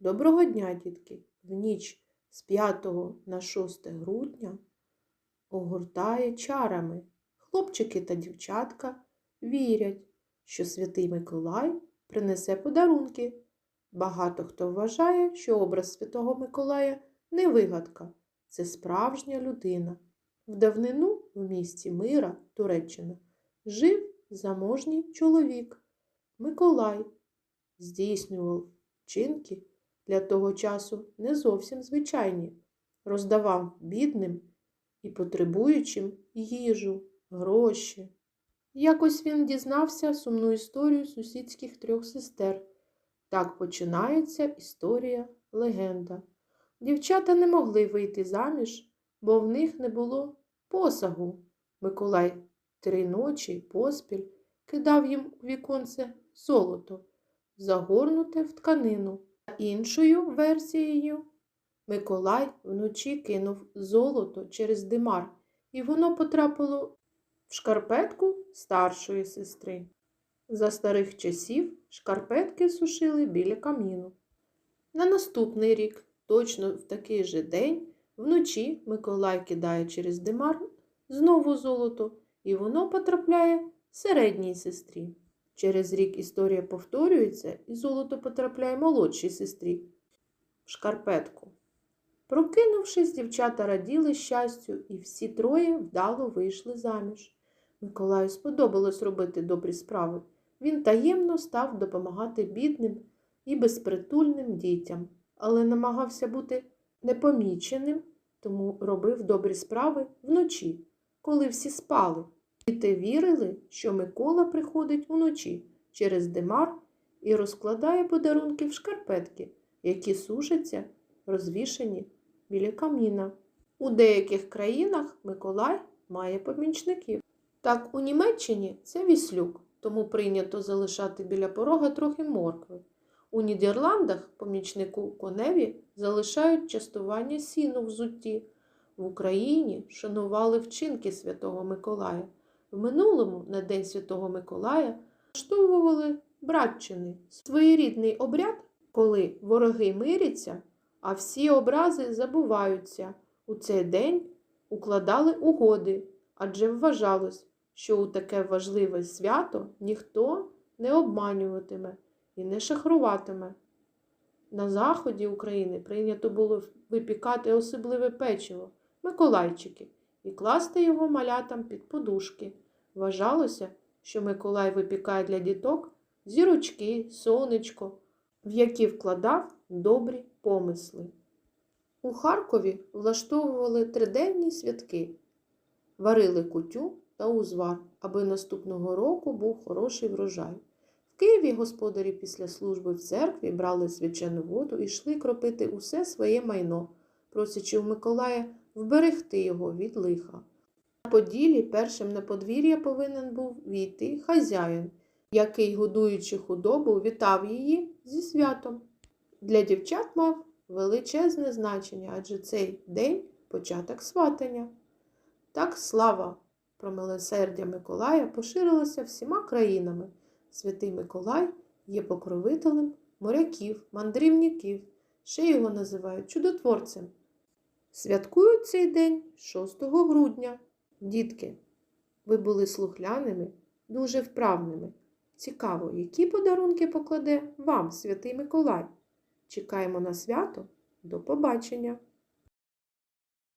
Доброго дня, дітки! В ніч з 5 на 6 грудня огортає чарами. Хлопчики та дівчатка вірять, що святий Миколай принесе подарунки. Багато хто вважає, що образ святого Миколая не вигадка, це справжня людина. В давнину в місті Мира, Туреччина, жив заможній чоловік Миколай, здійснював вчинки для того часу не зовсім звичайні, роздавав бідним і потребуючим їжу, гроші. Якось він дізнався сумну історію сусідських трьох сестер. Так починається історія легенда. Дівчата не могли вийти заміж, бо в них не було посагу. Миколай три ночі поспіль кидав їм у віконце золото, загорнуте в тканину. Іншою версією Миколай вночі кинув золото через димар, і воно потрапило в шкарпетку старшої сестри. За старих часів шкарпетки сушили біля каміну. На наступний рік, точно в такий же день, вночі Миколай кидає через димар знову золото, і воно потрапляє середній сестрі. Через рік історія повторюється, і золото потрапляє молодшій сестрі в шкарпетку. Прокинувшись, дівчата раділи щастю, і всі троє вдало вийшли заміж. Миколаю сподобалось робити добрі справи. Він таємно став допомагати бідним і безпритульним дітям, але намагався бути непоміченим, тому робив добрі справи вночі, коли всі спали. Діти вірили, що Микола приходить уночі через димар і розкладає подарунки в шкарпетки, які сушаться, розвішені біля каміна. У деяких країнах Миколай має помічників. Так, у Німеччині це віслюк, тому прийнято залишати біля порога трохи моркви. У Нідерландах помічнику коневі залишають частування сіну в зутті. В Україні шанували вчинки Святого Миколая. В минулому на День Святого Миколая влаштовували братчини своєрідний обряд, коли вороги миряться, а всі образи забуваються. У цей день укладали угоди, адже вважалось, що у таке важливе свято ніхто не обманюватиме і не шахруватиме. На заході України прийнято було випікати особливе печиво, миколайчики, і класти його малятам під подушки. Вважалося, що Миколай випікає для діток зірочки, сонечко, в які вкладав добрі помисли. У Харкові влаштовували триденні святки, варили кутю та узвар, аби наступного року був хороший врожай. В Києві господарі після служби в церкві брали свячену воду і йшли кропити усе своє майно, просячи у Миколая вберегти його від лиха. На поділі першим на подвір'я повинен був війти хазяїн, який, годуючи худобу, вітав її зі святом. Для дівчат мав величезне значення, адже цей день початок сватання. Так слава про милосердя Миколая поширилася всіма країнами. Святий Миколай є покровителем моряків, мандрівників, ще його називають чудотворцем. Святкують цей день 6 грудня. Дітки, ви були слухляними, дуже вправними. Цікаво, які подарунки покладе вам святий Миколай. Чекаємо на свято. До побачення!